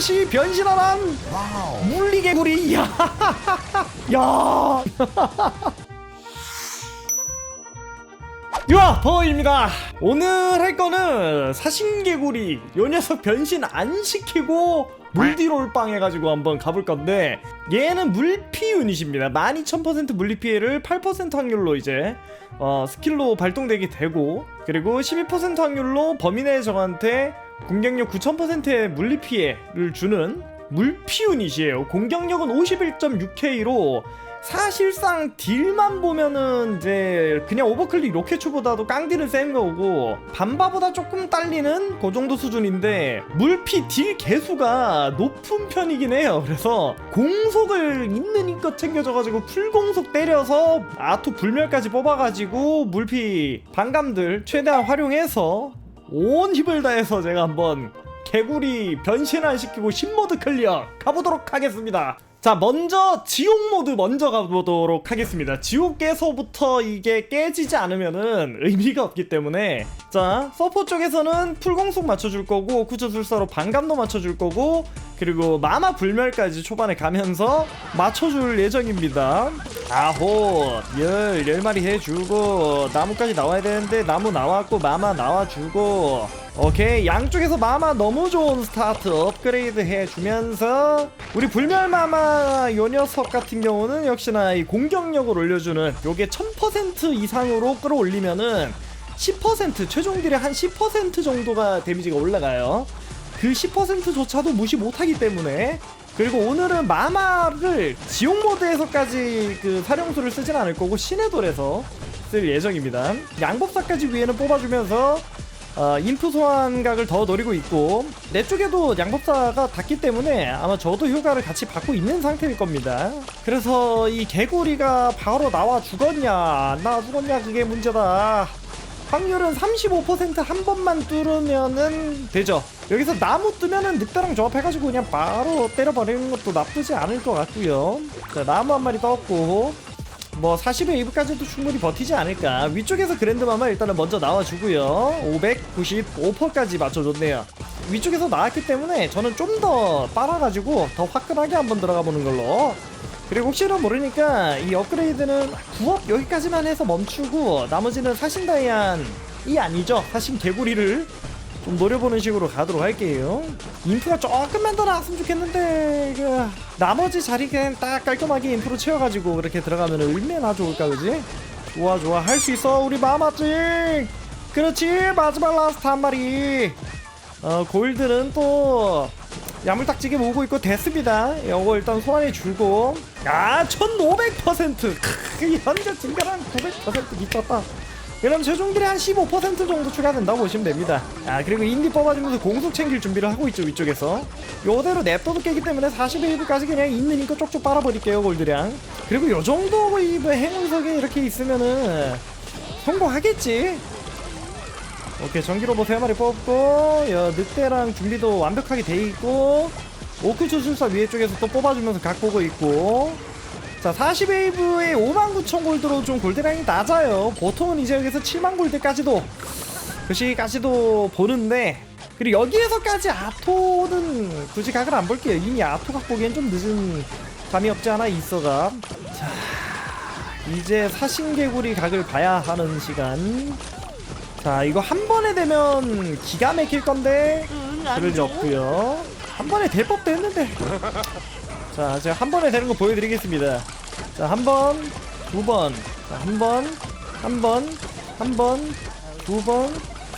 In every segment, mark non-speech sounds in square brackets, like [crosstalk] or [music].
이것이 변신하란 물리개구리. [laughs] 야. 야. [laughs] 야 버입니다. 오늘 할 거는 사신개구리 요 녀석 변신 안 시키고 물디롤빵 해가지고 한번 가볼 건데 얘는 물피 유닛입니다. 12000% 물리피해를 8% 확률로 이제 어, 스킬로 발동되게 되고 그리고 12% 확률로 내 적한테 공격력 9000%의 물리 피해를 주는 물피 유닛이에요. 공격력은 51.6K로 사실상 딜만 보면은 이제 그냥 오버클릭 로켓추보다도 깡딜은 센 거고 반바보다 조금 딸리는 그 정도 수준인데 물피 딜 개수가 높은 편이긴 해요. 그래서 공속을 있는 힘껏 챙겨줘가지고 풀공속 때려서 아토 불멸까지 뽑아가지고 물피 반감들 최대한 활용해서 온 힘을 다해서 제가 한번 개구리 변신 안 시키고 신모드 클리어 가보도록 하겠습니다. 자 먼저 지옥 모드 먼저 가보도록 하겠습니다. 지옥에서부터 이게 깨지지 않으면은 의미가 없기 때문에 자 서포 쪽에서는 풀공속 맞춰줄 거고 구조술사로 반감도 맞춰줄 거고 그리고 마마 불멸까지 초반에 가면서 맞춰줄 예정입니다. 아홉 열 열마리 해주고 나무까지 나와야 되는데 나무 나왔고 마마 나와주고 오케이 양쪽에서 마마 너무 좋은 스타트 업그레이드 해주면서 우리 불멸마마 요 녀석 같은 경우는 역시나 이 공격력을 올려주는 요게 1000% 이상으로 끌어올리면은 10% 최종 딜의 한 10% 정도가 데미지가 올라가요. 그 10%조차도 무시 못하기 때문에 그리고 오늘은 마마를 지옥 모드에서까지 그 사령수를 쓰진 않을 거고 신의 돌에서 쓸 예정입니다. 양법사까지 위에는 뽑아주면서 어, 인프 소환각을 더 노리고 있고 내 쪽에도 양법사가 닿기 때문에 아마 저도 효과를 같이 받고 있는 상태일 겁니다. 그래서 이 개구리가 바로 나와 죽었냐 안 나와 죽었냐 그게 문제다. 확률은 35%한 번만 뚫으면은 되죠. 여기서 나무 뜨면은 늑대랑 조합해가지고 그냥 바로 때려버리는 것도 나쁘지 않을 것 같고요. 자 나무 한 마리 떴고 뭐 40웨이브까지도 충분히 버티지 않을까. 위쪽에서 그랜드마마 일단은 먼저 나와주고요. 595%까지 맞춰줬네요. 위쪽에서 나왔기 때문에 저는 좀 더 빨아가지고 더 화끈하게 한번 들어가 보는 걸로. 그리고 혹시나 모르니까 이 업그레이드는 9업 여기까지만 해서 멈추고 나머지는 사신 다이안이 아니죠? 사신 개구리를 좀 노려보는 식으로 가도록 할게요. 인프가 조금만 더 나왔으면 좋겠는데 그 나머지 자리 그냥 딱 깔끔하게 인프로 채워가지고 그렇게 들어가면 얼마나 좋을까 그지? 좋아 좋아. 할 수 있어 우리 마마찡 그렇지 마지막 라스트 한 마리. 어 골드는 또 야물딱지게 모으고 있고 됐습니다. 요거 일단 소환해 주고. 아 1500% 크, 현재 증가랑 900% 미쳤다 그럼 최종들이 한15% 정도 추가된다고 보시면 됩니다. 아 그리고 인디 뽑아주면서 공속 챙길 준비를 하고 있죠 위쪽에서. 요대로 냅둬도 깨기 때문에 41부까지 그냥 있는 힘껏 쪽쪽 빨아버릴게요 골드량. 그리고 요 정도 이 행운석에 이렇게 있으면은 성공하겠지? 오케이 전기로봇 3마리 뽑고 야, 늑대랑 준비도 완벽하게 돼 있고 오크 주술사 위에 쪽에서 또 뽑아주면서 각 보고 있고 자 40웨이브에 59,000 골드로 좀 골드량이 낮아요. 보통은 이제 여기서 7만 골드까지도 그시까지도 보는데 그리고 여기에서까지 아토는 굳이 각을 안 볼게요. 이미 아토 각 보기엔 좀 늦은 감이 없지 않아 있어가. 자 이제 사신개구리 각을 봐야 하는 시간. 자 이거 한 번에 되면 기가 막힐 건데. 그럴 리 없고요. 한 번에 될 법도 했는데 [laughs] 자 제가 한 번에 되는 거 보여드리겠습니다. 자 한 번 두 번. 한 번 한 번 한 번 두 번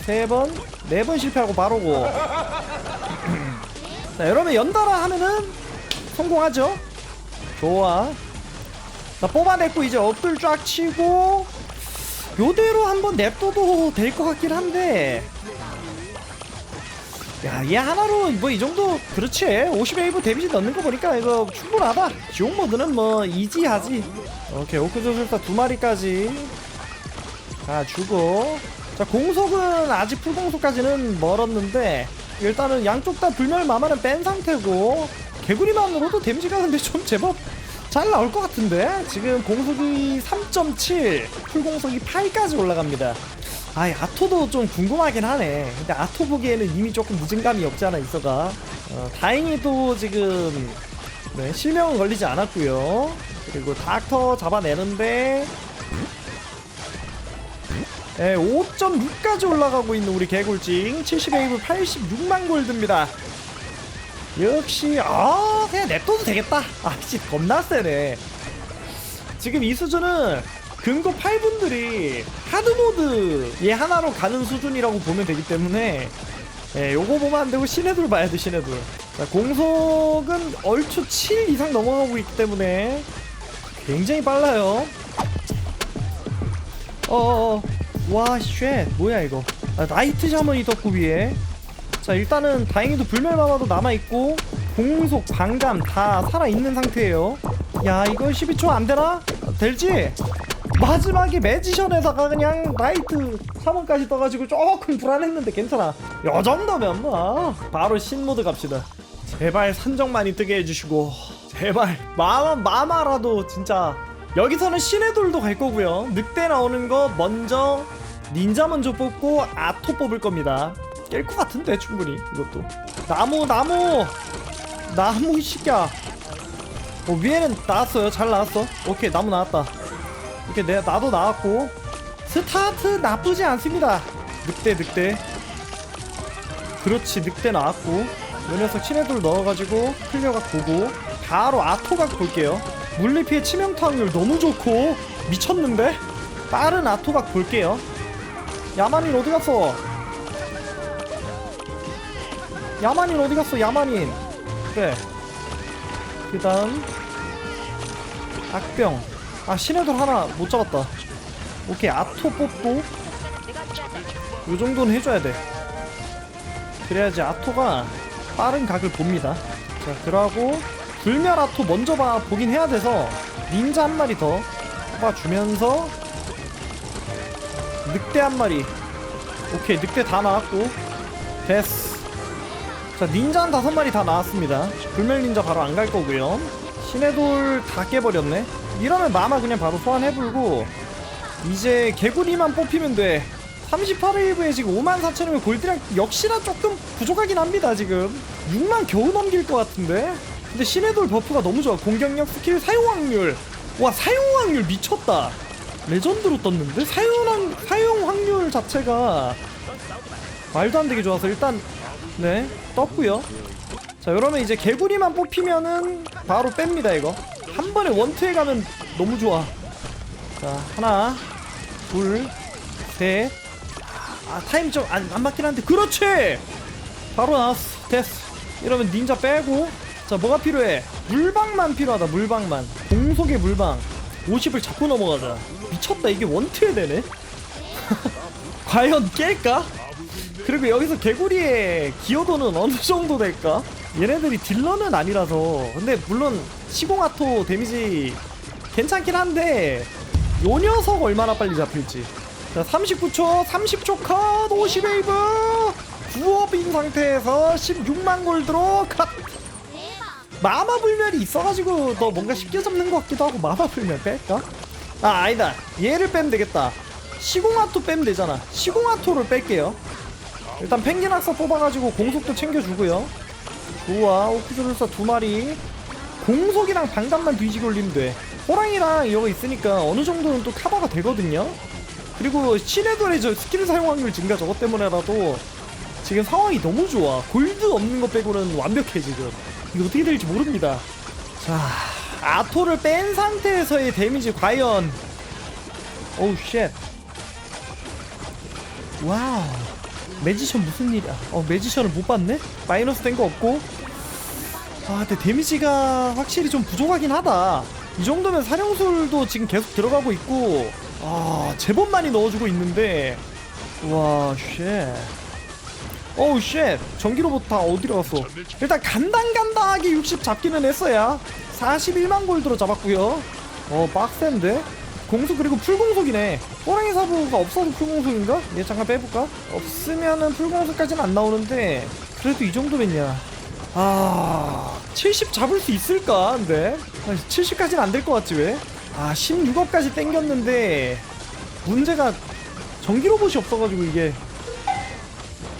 세 번 네 번 실패하고 바로고. [clears throat] 자 여러분 연달아 하면은 성공하죠? 좋아. 자 뽑아냈고 이제 엎들 쫙 치고 요대로 한번 냅둬도 될 것 같긴 한데 야 얘 하나로 뭐 이 정도 그렇지. 50웨이브 데미지 넣는 거 보니까 이거 충분하다. 지옥 모드는 뭐 이지하지. 오케이 오크조술사 두 마리까지. 가주고. 자 공속은 아직 풀공속까지는 멀었는데 일단은 양쪽 다 불멸 마마는 뺀 상태고 개구리만으로도 데미지가 근데 좀 제법 잘 나올 것 같은데? 지금 공속이 3.7 풀공속이 8까지 올라갑니다 아이 아토도 좀 궁금하긴 하네. 근데 아토 보기에는 이미 조금 늦은 감이 없지 않아 있어가. 어, 다행히도 지금 네, 실명은 걸리지 않았고요. 그리고 닥터 잡아내는데 네, 5.6까지 올라가고 있는 우리 개굴징. 70웨이브 86만 골드입니다. 역시 아 그냥 냅둬도 되겠다. 아씨 겁나 세네. 지금 이 수준은 금고 8분들이 하드모드 얘 하나로 가는 수준이라고 보면 되기 때문에 예, 요거 보면 안 되고 신해둘 봐야 돼 신해둘 자, 공속은 얼추 7 이상 넘어가고 있기 때문에 굉장히 빨라요. 어어어. 와 쉣. 뭐야 이거. 아, 나이트 샤먼이 떴고 위에. 자 일단은 다행히도 불멸마마도 남아있고 공속 방감 다 살아있는 상태예요. 야 이거 12초 안 되나? 될지? 마지막에 매지션에다가 그냥 나이트 3원까지 떠가지고 조금 불안했는데 괜찮아. 요 정도면 뭐. 바로 신모드 갑시다. 제발 산정 많이 뜨게 해주시고. 제발 마마 마마라도 진짜 여기서는 신의 돌도 갈 거고요. 늑대 나오는 거 먼저 닌자 먼저 뽑고 아토 뽑을 겁니다. 깰 것 같은데 충분히. 이것도. 나무 나무! 나무 이 새끼야 어, 위에는 나왔어요. 잘 나왔어. 오케이 나무 나왔다 이렇게 내 나도 나왔고. 스타트 나쁘지 않습니다. 늑대 늑대. 그렇지 늑대 나왔고. 요 녀석 친애돌 넣어가지고 클리어각 보고. 바로 아토각 볼게요. 물리피해 치명타 확률 너무 좋고. 미쳤는데? 빠른 아토각 볼게요. 야만인 어디 갔어? 야만인 어디 갔어 야만인? 그래 그 다음 악병 아 신의돌 하나 못 잡았다. 오케이 아토 뽑고 요 정도는 해줘야 돼. 그래야지 아토가 빠른 각을 봅니다. 자 그러고 불멸 아토 먼저 봐 보긴 해야 돼서 닌자 한 마리 더 뽑아주면서 늑대 한 마리. 오케이 늑대 다 나왔고. 됐어 자 닌자 한 다섯 마리 다 나왔습니다. 불멸 닌자 바로 안 갈 거고요. 신의 돌 다 깨버렸네 이러면 마마 그냥 바로 소환해불고 이제 개구리만 뽑히면 돼. 38웨이브에 지금 5만 4천이면 골드랑 역시나 조금 부족하긴 합니다 지금. 6만 겨우 넘길 것 같은데? 근데 신의 돌 버프가 너무 좋아. 공격력 스킬 사용 확률. 와 사용 확률 미쳤다. 레전드로 떴는데? 사용, 확- 사용 확률 자체가 말도 안 되게 좋아서 일단 네 떴고요. 자 이러면 이제 개구리만 뽑히면은 바로 뺍니다 이거 한 번에 원투에 가면 너무 좋아. 자 하나 둘셋아 타임 좀안 안 맞긴 한데. 그렇지! 바로 나왔어. 됐어. 이러면 닌자 빼고. 자 뭐가 필요해? 물방만 필요하다 물방만. 공속의 물방. 50을 잡고 넘어가자. 미쳤다 이게 원투에 되네? [laughs] 과연 깰까? 그리고 여기서 개구리의 기여도는 어느 정도 될까? 얘네들이 딜러는 아니라서. 근데 물론 시공아토 데미지 괜찮긴 한데 요 녀석 얼마나 빨리 잡힐지. 자 39초 30초 컷 50웨이브 구업인 상태에서 16만 골드로 컷. 마마 불멸이 있어가지고 너 뭔가 쉽게 잡는 것 같기도 하고 마마 불멸 뺄까? 아 아니다. 얘를 빼면 되겠다. 시공아토 빼면 되잖아. 시공아토를 뺄게요. 일단 펭귄 학사 뽑아가지고 공속도 챙겨주고요 좋아 오피스루사 두 마리. 공속이랑 방감만 뒤지게 올리면 돼. 호랑이랑 이거 있으니까 어느 정도는 또 커버가 되거든요. 그리고 신의돌의 저 스킬 사용 확률 증가 저것 때문에라도 지금 상황이 너무 좋아. 골드 없는 것 빼고는 완벽해 지금. 이거 어떻게 될지 모릅니다. 자 아토를 뺀 상태에서의 데미지 과연. 오우 쉣. 와우 매지션 무슨 일이야? 어 매지션을 못 봤네? 마이너스 된 거 없고? 아 근데 데미지가 확실히 좀 부족하긴 하다. 이 정도면 사령술도 지금 계속 들어가고 있고 아 제법 많이 넣어주고 있는데. 와쉣. 어우 쉣. 전기로봇 다 어디로 갔어? 일단 간당간당하게 60 잡기는 했어야 41만 골드로 잡았고요. 어 빡센데 공속 그리고 풀공속이네. 호랑이 사부가 없어도 풀공속인가? 얘 잠깐 빼볼까? 없으면은 풀공속까지는 안 나오는데 그래도 이 정도면야. 아... 70 잡을 수 있을까 근데? 70까지는 안 될 것 같지 왜? 아 16억까지 땡겼는데 문제가 전기 로봇이 없어가지고 이게.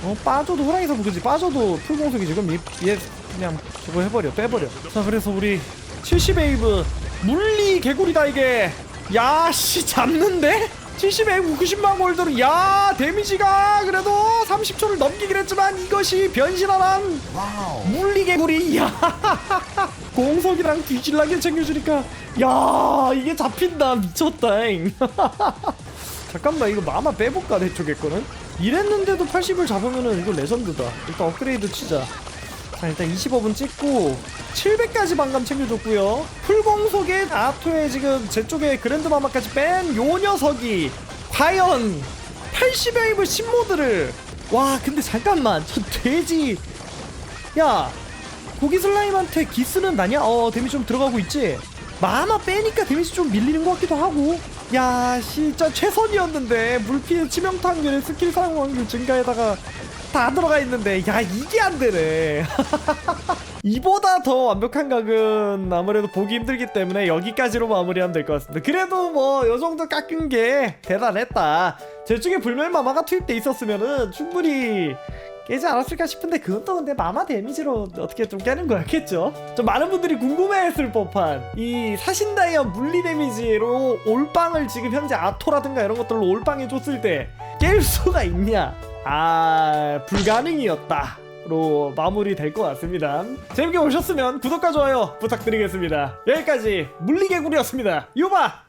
어 빠져도 호랑이 사부 그지 빠져도 풀공속이 지금 얘, 얘 그냥 저거 해버려 빼버려. 자 그래서 우리 70 웨이브 물리 개구리다 이게 야씨 잡는데? 70 웨이브 90만 골드로 야 데미지가 그래도 30초를 넘기긴 했지만 이것이 변신하란 물리 개구리. [laughs] 야 공속이랑 뒤질라게 챙겨주니까 야 이게 잡힌다. 미쳤다잉. [laughs] 잠깐만 이거 마마 빼볼까 내 쪽에 거는? 이랬는데도 80을 잡으면은 이거 레전드다. 일단 업그레이드 치자 자 일단 25분 찍고 700까지 방감 챙겨줬고요. 풀공속에 아토에 지금 제 쪽에 그랜드 마마까지 뺀 요 녀석이 과연 80의 입을 신모드를 와 근데 잠깐만. 저 돼지. 야 고기 슬라임한테 기스는 나냐? 어 데미지 좀 들어가고 있지? 마마 빼니까 데미지 좀 밀리는 것 같기도 하고. 야 진짜 최선이었는데. 물피해 치명타 확률에 스킬 사용 확률 증가에다가 다 들어가 있는데 야 이게 안 되네. [laughs] 이보다 더 완벽한 각은 아무래도 보기 힘들기 때문에 여기까지로 마무리하면 될 것 같습니다. 그래도 뭐 요 정도 깎은 게 대단했다. 제 쪽에 불멸 마마가 투입돼 있었으면은 충분히 깨지 않았을까 싶은데 그건 또 근데 마마 데미지로 어떻게 좀 깨는 거였겠죠? 좀 많은 분들이 궁금해했을 법한 이 사신다이아 물리 데미지로 올빵을 지금 현재 아토라든가 이런 것들로 올빵해 줬을 때 깰 수가 있냐? 아 불가능이었다. 로 마무리 될 것 같습니다. 재밌게 보셨으면 구독과 좋아요 부탁드리겠습니다. 여기까지 물리개구리였습니다. 유바